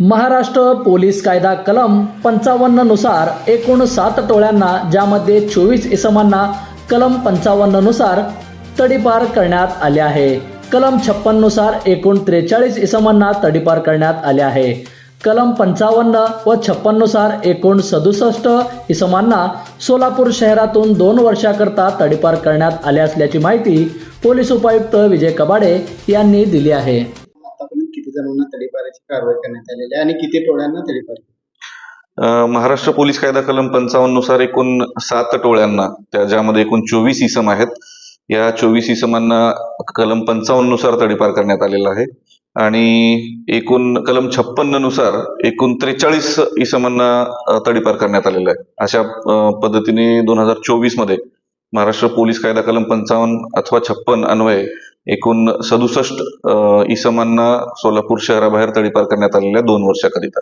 Maharashtra police कायदा कलम पंचावन्ननुसार एकूण सात टोळ्यांना ज्यामध्ये चोवीस इसमांना कलम पंचावन्ननुसार तडीपार करण्यात आले आहे. कलम छप्पननुसार एकूण त्रेचाळीस इसमांना तडीपार करण्यात आले आहे. कलम पंचावन्न व छप्पननुसार एकूण सदुसष्ट इसमांना सोलापूर शहरातून दोन वर्षाकरता तडीपार करण्यात आले असल्याची माहिती पोलीस उपायुक्त विजय कबाडे यांनी दिली आहे. किती जणांना तडीपाराची कारवाई करण्यात आलेली आहे आणि किती टोळ्यांना तडीपार महाराष्ट्र पोलीस कायदा कलम पंचावन्ननुसार एकूण सात टोळ्यांना त्या ज्यामध्ये एकूण चोवीस इसम आहेत. या चोवीस इसमांना कलम पंचावन्ननुसार तडीपार करण्यात आलेला आहे. आणि एकूण कलम छप्पन्ननुसार एकूण त्रेचाळीस इसमांना तडीपार करण्यात आलेला आहे. अशा पद्धतीने दोन हजार चोवीसमध्ये महाराष्ट्र पोलीस कायदा कलम पंचावन्न अथवा छप्पन अन्वये एकूण सदुसष्ट अ, इसमांना सोलापूर शहराबाहेर तडीपार करण्यात आलेल्या दोन वर्षाकरिता.